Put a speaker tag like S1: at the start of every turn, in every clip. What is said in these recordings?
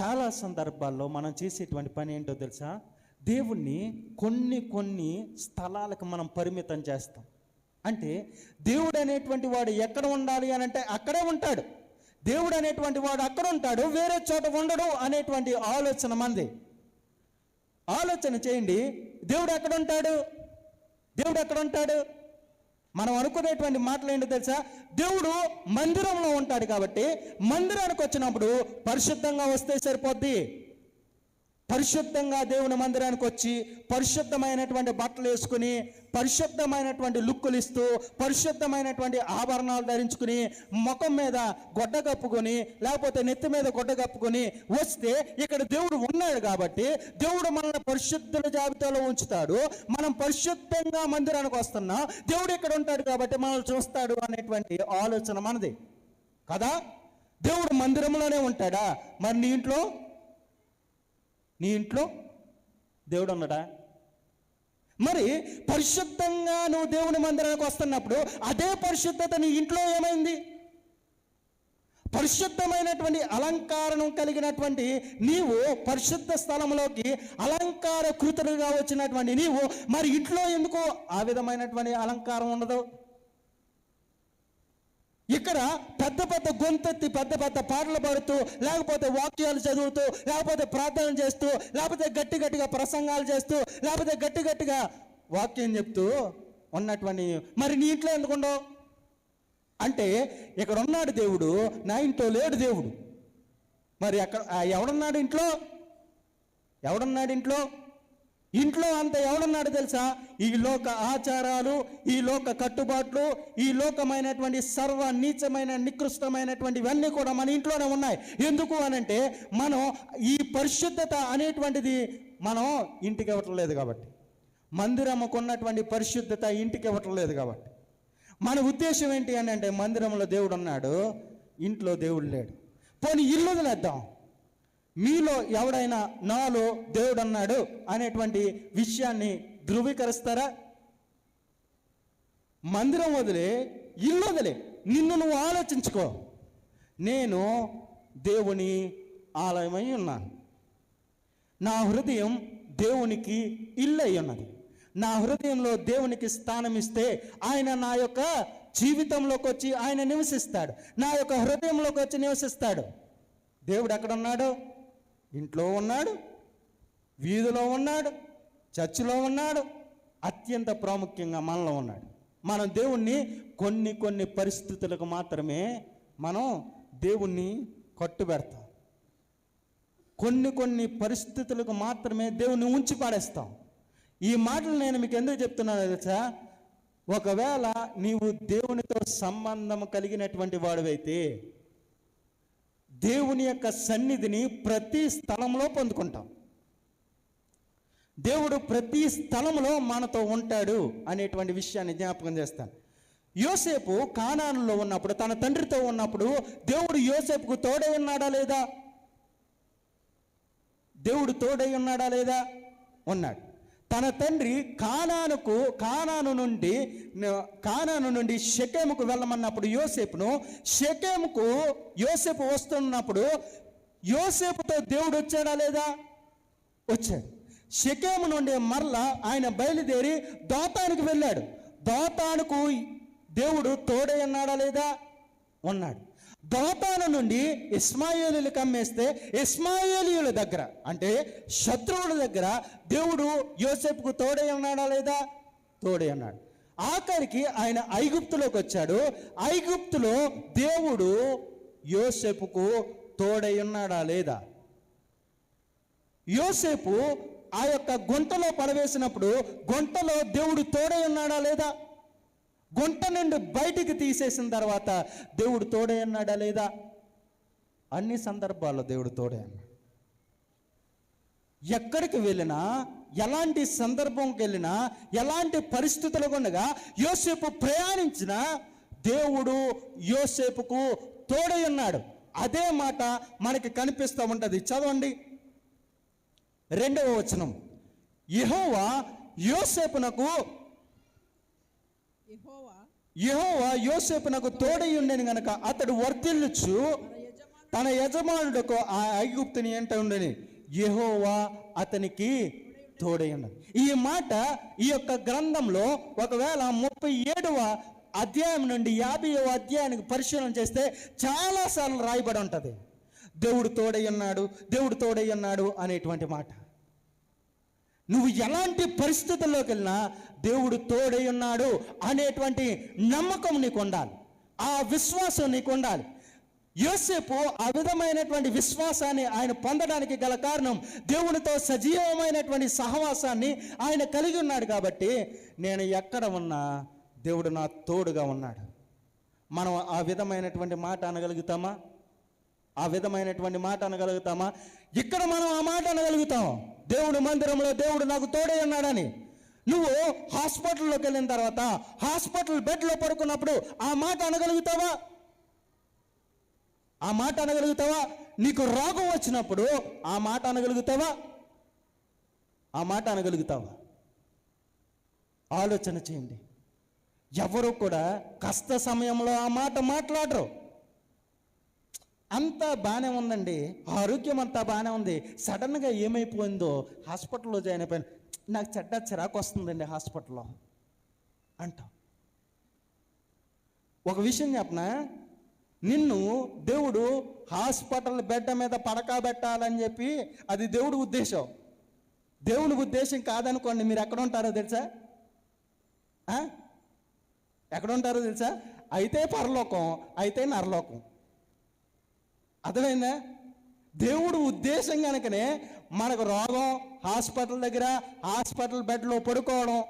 S1: చాలా సందర్భాల్లో మనం చేసేటువంటి పని ఏంటో తెలుసా? దేవుణ్ణి కొన్ని కొన్ని స్థలాలకు మనం పరిమితం చేస్తాం. అంటే దేవుడు అనేటువంటి వాడు ఎక్కడ ఉండాలి అని అంటే అక్కడే ఉంటాడు. దేవుడు అనేటువంటి వాడు అక్కడ ఉంటాడు వేరే చోట ఉండడు అనేటువంటి ఆలోచన మంది. ఆలోచన చేయండి దేవుడు ఎక్కడ ఉంటాడు? దేవుడు ఎక్కడ ఉంటాడు? మనం అనుకునేటువంటి మాటలు ఏంటో తెలుసా? దేవుడు మందిరంలో ఉంటాడు కాబట్టి మందిరానికి వచ్చినప్పుడు పరిశుద్ధంగా వస్తే సరిపోద్ది. పరిశుద్ధంగా దేవుని మందిరానికి వచ్చి పరిశుద్ధమైనటువంటి బట్టలు వేసుకుని పరిశుద్ధమైనటువంటి లుక్కులు ఇస్తూ పరిశుద్ధమైనటువంటి ఆభరణాలు ధరించుకుని ముఖం మీద గొడ్డ కప్పుకొని లేకపోతే నెత్తి మీద గొడ్డ కప్పుకొని వస్తే ఇక్కడ దేవుడు ఉన్నాడు కాబట్టి దేవుడు మనల్ని పరిశుద్ధుల జాబితాలో ఉంచుతాడు. మనం పరిశుద్ధంగా మందిరానికి వస్తున్నా దేవుడు ఇక్కడ ఉంటాడు కాబట్టి మనల్ని చూస్తాడు అనేటువంటి ఆలోచన మనది. కదా? దేవుడు మందిరంలోనే ఉంటాడా? మరి నీ ఇంట్లో? నీ ఇంట్లో దేవుడు ఉన్నాడా? మరి పరిశుద్ధంగా నువ్వు దేవుని మందిరానికి వస్తున్నప్పుడు అదే పరిశుద్ధత నీ ఇంట్లో ఏమైంది? పరిశుద్ధమైనటువంటి అలంకారం కలిగినటువంటి నీవు పరిశుద్ధ స్థలంలోకి అలంకార కృతులుగా వచ్చినటువంటి నీవు మరి ఇంట్లో ఎందుకు ఆ విధమైనటువంటి అలంకారం ఉండదు? ఇక్కడ పెద్ద పెద్ద గొంతెత్తి పెద్ద పెద్ద పాటలు పాడుతూ లేకపోతే వాక్యాలు చదువుతూ లేకపోతే ప్రార్థన చేస్తూ లేకపోతే గట్టి గట్టిగా ప్రసంగాలు చేస్తూ లేకపోతే గట్టి గట్టిగా వాక్యం చెప్తూ ఉన్నటువంటి మరి నీ ఇంట్లో ఎందుకుండవు అంటే ఇక్కడ ఉన్నాడు దేవుడు నా ఇంట్లో లేడు దేవుడు. మరి అక్కడ ఎవడున్నాడు ఇంట్లో? ఎవడున్నాడు ఇంట్లో? ఇంట్లో అంత ఎవడున్నాడు తెలుసా? ఈ లోక ఆచారాలు ఈ లోక కట్టుబాట్లు ఈ లోకమైనటువంటి సర్వ నీచమైన నికృష్టమైనటువంటి ఇవన్నీ కూడా మన ఇంట్లోనే ఉన్నాయి. ఎందుకు అనంటే మనం ఈ పరిశుద్ధత అనేటువంటిది మనం ఇంటికి ఇవ్వటం లేదు కాబట్టి. మందిరముకు ఉన్నటువంటి పరిశుద్ధత ఇంటికి ఇవ్వటం లేదు కాబట్టి. మన ఉద్దేశం ఏంటి అని అంటే మందిరంలో దేవుడు ఉన్నాడు ఇంట్లో దేవుడు లేడు. పోనీ ఇల్లు వదిలేద్దాం. మీలో ఎవడైనా నాలో దేవుడు అన్నాడు అనేటువంటి విషయాన్ని ధృవీకరిస్తారా? మందిరం వదిలే ఇల్లు వదిలే నిన్ను నువ్వు ఆలోచించుకో. నేను దేవుని ఆలయమై ఉన్నాను. నా హృదయం దేవునికి ఇల్లు అయి ఉన్నది. నా హృదయంలో దేవునికి స్థానం ఇస్తే ఆయన నా యొక్క జీవితంలోకి వచ్చి ఆయన నివసిస్తాడు. నా యొక్క హృదయంలోకి వచ్చి నివసిస్తాడు. దేవుడు ఎక్కడున్నాడు? ఇంట్లో ఉన్నాడు వీధిలో ఉన్నాడు చర్చిలో ఉన్నాడు అత్యంత ప్రాముఖ్యంగా మనలో ఉన్నాడు. మనం దేవుణ్ణి కొన్ని కొన్ని పరిస్థితులకు మాత్రమే మనం దేవుణ్ణి కట్టుబెడతాం. కొన్ని కొన్ని పరిస్థితులకు మాత్రమే దేవుణ్ణి ఉంచి పాడేస్తాం ఈ మాటలు నేను మీకు ఎందుకు చెప్తున్నాను తెలుసా? ఒకవేళ నీవు దేవునితో సంబంధం కలిగినటువంటి వాడివైతే దేవుని యొక్క సన్నిధిని ప్రతి స్థలంలో పొందుకుంటాం. దేవుడు ప్రతి స్థలంలో మనతో ఉంటాడు అనేటువంటి విషయాన్ని జ్ఞాపకం చేస్తాను. యోసేపు కానానులో ఉన్నప్పుడు తన తండ్రితో ఉన్నప్పుడు దేవుడు యోసేపుకు తోడై ఉన్నాడా లేదా? దేవుడు తోడై ఉన్నాడా లేదా? ఉన్నాడు. తన తండ్రి కానానుకు కానాను నుండి కానాను నుండి షకేముకు వెళ్ళమన్నప్పుడు యోసేపును షకేముకు యోసేపు వస్తున్నప్పుడు యోసేపుతో దేవుడు వచ్చాడా లేదా? వచ్చాడు. షకేము నుండి మరలా ఆయన బయలుదేరి దోతానికి వెళ్ళాడు. దోతానుకు దేవుడు తోడే ఉన్నాడా లేదా? ఉన్నాడు. దోపాల నుండి ఇస్మాయిలు కమ్మేస్తే ఇస్మాయిలీయుల దగ్గర అంటే శత్రువుల దగ్గర దేవుడు యోసేపుకు తోడే ఉన్నాడా లేదా? తోడే ఉన్నాడు. ఆఖరికి ఆయన ఐగుప్తులోకి వచ్చాడు. ఐగుప్తులో దేవుడు యోసేపుకు తోడై ఉన్నాడా లేదా? యోసేపు ఆ యొక్క గుంటలో పడవేసినప్పుడు గుంటలో దేవుడు తోడై ఉన్నాడా లేదా? గుంట నుండి బయటికి తీసేసిన తర్వాత దేవుడు తోడే అన్నాడా లేదా? అన్ని సందర్భాల్లో దేవుడు తోడే అన్నాడు. ఎక్కడికి వెళ్ళినా ఎలాంటి సందర్భంకి వెళ్ళినా ఎలాంటి పరిస్థితులు ఉండగా యోసేపు ప్రయాణించిన దేవుడు యోసేపుకు తోడై ఉన్నాడు. అదే మాట మనకి కనిపిస్తూ ఉంటుంది. చదవండి. రెండవ వచనం. యహోవా యోసేపునకు
S2: యెహోవా
S1: యెహోవా యోసేపునకు తోడై ఉండేను గనక అతడు
S2: యజమాని
S1: తన యజమానుడుకు ఆ ఐగుప్తుని ఏంట ఉండని? యెహోవా అతనికి తోడై ఉన్నది ఈ మాట ఈ యొక్క గ్రంథంలో ఒకవేళ ముప్పై ఏడవ అధ్యాయం నుండి యాభైవ అధ్యాయానికి పరిశీలన చేస్తే చాలాసార్లు రాయబడి ఉంటుంది. దేవుడు తోడై ఉన్నాడు దేవుడు తోడై ఉన్నాడు అనేటువంటి మాట. నువ్వు ఎలాంటి పరిస్థితుల్లోకి వెళ్ళినా దేవుడు తోడై ఉన్నాడు అనేటువంటి నమ్మకం నీకు ఉండాలి ఆ విశ్వాసం నీకు ఉండాలి యోసేపు ఆ విధమైనటువంటి విశ్వాసాన్ని ఆయన పొందడానికి గల కారణం దేవునితో సజీవమైనటువంటి సహవాసాన్ని ఆయన కలిగి ఉన్నాడు కాబట్టి నేను ఎక్కడ ఉన్నా దేవుడు నా తోడుగా ఉన్నాడు. మనం ఆ విధమైనటువంటి మాట అనగలుగుతామా? ఆ విధమైనటువంటి మాట అనగలుగుతామా? ఇక్కడ మనం ఆ మాట అనగలుగుతాం. దేవుడు మందిరంలో దేవుడు నాకు తోడే ఉన్నాడని. నువ్వు హాస్పిటల్లోకి వెళ్ళిన తర్వాత హాస్పిటల్ బెడ్లో పడుకున్నప్పుడు ఆ మాట అనగలుగుతావా? ఆ మాట అనగలుగుతావా? నీకు రోగం వచ్చినప్పుడు ఆ మాట అనగలుగుతావా? ఆ మాట అనగలుగుతావా? ఆలోచన చేయండి. ఎవరు కూడా కష్ట సమయంలో ఆ మాట మాట్లాడరు. అంతా బాగానే ఉందండి. ఆరోగ్యం అంతా బాగానే ఉంది. సడన్గా ఏమైపోయిందో హాస్పిటల్లో జాయిన్ అయిపోయాను. నాకు చెడ్డ చిరాకు వస్తుందండి హాస్పిటల్లో. అంటాం. ఒక విషయం చెప్పనా? నిన్ను దేవుడు హాస్పిటల్ బెడ్ మీద పడకబెట్టాలని చెప్పి అది దేవుడి ఉద్దేశం. దేవుని ఉద్దేశం కాదనుకోండి మీరు ఎక్కడ ఉంటారో తెలుసా? ఎక్కడ ఉంటారో తెలుసా? అయితే పరలోకం అయితే నరలోకం. అర్థమైందా? దేవుడు ఉద్దేశం కనుకనే మనకు రోగం హాస్పిటల్ దగ్గర హాస్పిటల్ బెడ్లో పడుకోవడం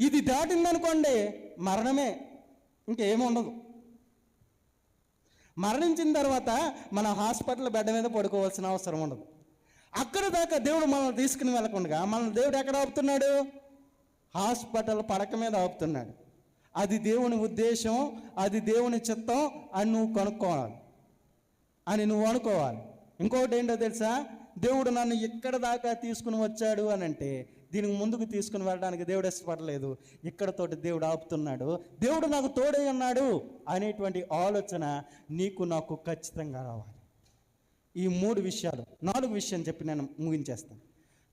S1: ఇది దాటిందనుకోండి మరణమే ఇంకేముండదు మరణించిన తర్వాత మన హాస్పిటల్ బెడ్ మీద పడుకోవాల్సిన అవసరం ఉండదు. అక్కడ దాకా దేవుడు మనల్ని తీసుకుని వెళ్ళకుండా మన దేవుడు ఎక్కడ ఆపుతున్నాడు? హాస్పిటల్ పడక మీద ఆపుతున్నాడు. అది దేవుని ఉద్దేశం అది దేవుని చిత్తం అని నువ్వు కనుక్కోవాలి. అని నువ్వు అనుకోవాలి. ఇంకొకటి ఏంటో తెలుసా? దేవుడు నన్ను ఇక్కడ దాకా తీసుకుని వచ్చాడు అని అంటే దీనికి ముందుకు తీసుకుని వెళ్ళడానికి దేవుడు ఇష్టపడలేదు. ఇక్కడతోటి దేవుడు ఆపుతున్నాడు. దేవుడు నాకు తోడై ఉన్నాడు అనేటువంటి ఆలోచన నీకు నాకు ఖచ్చితంగా రావాలి. ఈ మూడు విషయాలు నాలుగు విషయం చెప్పి నేను ముగించేస్తాను.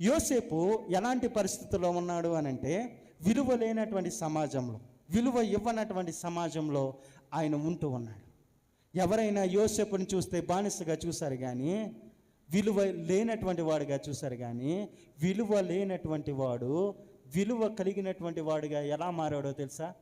S1: యోసేపు ఎలాంటి పరిస్థితుల్లో ఉన్నాడు అని అంటే విలువ లేనటువంటి సమాజంలో విలువ ఇవ్వనటువంటి సమాజంలో ఆయన ఉంటూ ఉన్నాడు. ఎవరైనా యోసేపుని చూస్తే బానిసగా చూశారు కానీ విలువ లేనటువంటి వాడుగా చూశారు కానీ విలువ లేనటువంటి వాడు విలువ కలిగినటువంటి వాడుగా ఎలా మారాడో తెలుసా?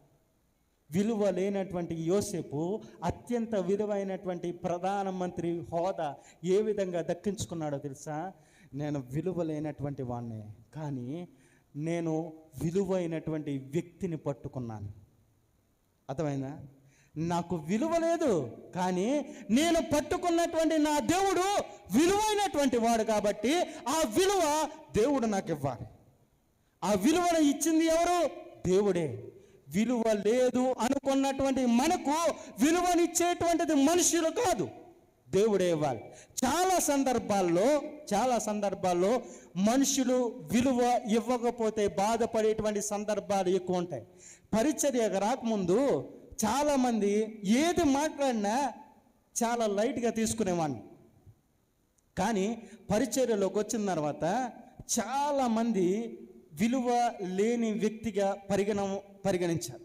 S1: విలువ లేనటువంటి యోసేపు అత్యంత విలువైనటువంటి ప్రధానమంత్రి హోదా ఏ విధంగా దక్కించుకున్నాడో తెలుసా? నేను విలువ లేనటువంటి వాడిని కానీ నేను విలువైనటువంటి వ్యక్తిని పట్టుకున్నాను. అర్థమైందా? నాకు విలువ లేదు కానీ నేను పట్టుకున్నటువంటి నా దేవుడు విలువైనటువంటి వాడు కాబట్టి ఆ విలువ దేవుడు నాకు ఇవ్వాలి. ఆ విలువను ఇచ్చింది ఎవరు? దేవుడే. విలువ లేదు అనుకున్నటువంటి మనకు విలువనిచ్చేటువంటిది మనుషులు కాదు. దేవుడే ఇవ్వాలి. చాలా సందర్భాల్లో చాలా సందర్భాల్లో మనుషులు విలువ ఇవ్వకపోతే బాధపడేటువంటి సందర్భాలు ఎక్కువ ఉంటాయి. పరిచర్యకు రాకముందు చాలామంది ఏది మాట్లాడినా చాలా లైట్గా తీసుకునేవాడిని. కానీ పరిచర్యలోకి వచ్చిన తర్వాత చాలామంది విలువ లేని వ్యక్తిగా పరిగణ పరిగణించారు.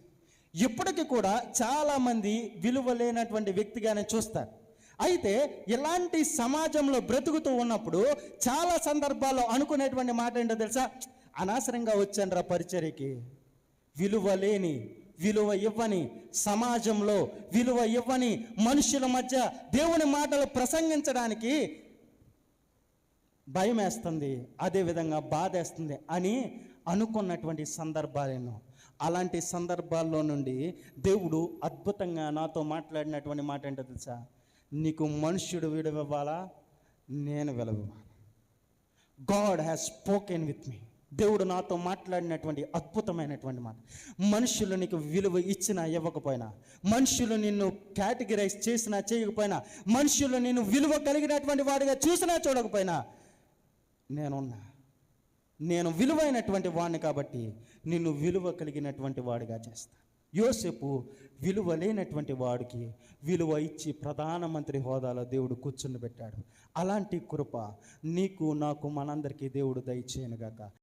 S1: ఇప్పటికీ కూడా చాలామంది విలువ లేనటువంటి వ్యక్తిగానే చూస్తారు. అయితే ఇలాంటి సమాజంలో బ్రతుకుతూ ఉన్నప్పుడు చాలా సందర్భాల్లో అనుకునేటువంటి మాట ఏంటో తెలుసా? అనవసరంగా వచ్చానరా పరిచర్యకి? విలువ లేని విలువ ఇవ్వని సమాజంలో విలువ ఇవ్వని మనుషుల మధ్య దేవుని మాటలు ప్రసంగించడానికి భయం వేస్తుంది అదేవిధంగా బాధేస్తుంది అని అనుకున్నటువంటి సందర్భాలను అలాంటి సందర్భాల్లో నుండి దేవుడు అద్భుతంగా నాతో మాట్లాడినటువంటి మాట ఏంటో తెలుసా? నీకు మనుష్యుడు విడవివ్వాలా నేను విలువివ్వాలి God has spoken with me దేవుడు నాతో మాట్లాడినటువంటి అద్భుతమైనటువంటి మాట. మనుషులు నీకు విలువ ఇచ్చినా ఇవ్వకపోయినా మనుషులు నిన్ను కేటగిరైజ్ చేసినా చేయకపోయినా మనుషులు నిన్ను విలువ కలిగినటువంటి వాడిగా చూసినా చూడకపోయినా నేనున్నా. నేను విలువైనటువంటి వాడిని కాబట్టి నిన్ను విలువ కలిగినటువంటి వాడిగా చేస్తాను యోసేపు విలువ లేనటువంటి వాడికి విలువ ఇచ్చి ప్రధానమంత్రి హోదాలో దేవుడు కూర్చుని పెట్టాడు. అలాంటి కృప నీకు నాకు మనందరికీ దేవుడు దయచేయనుగాక.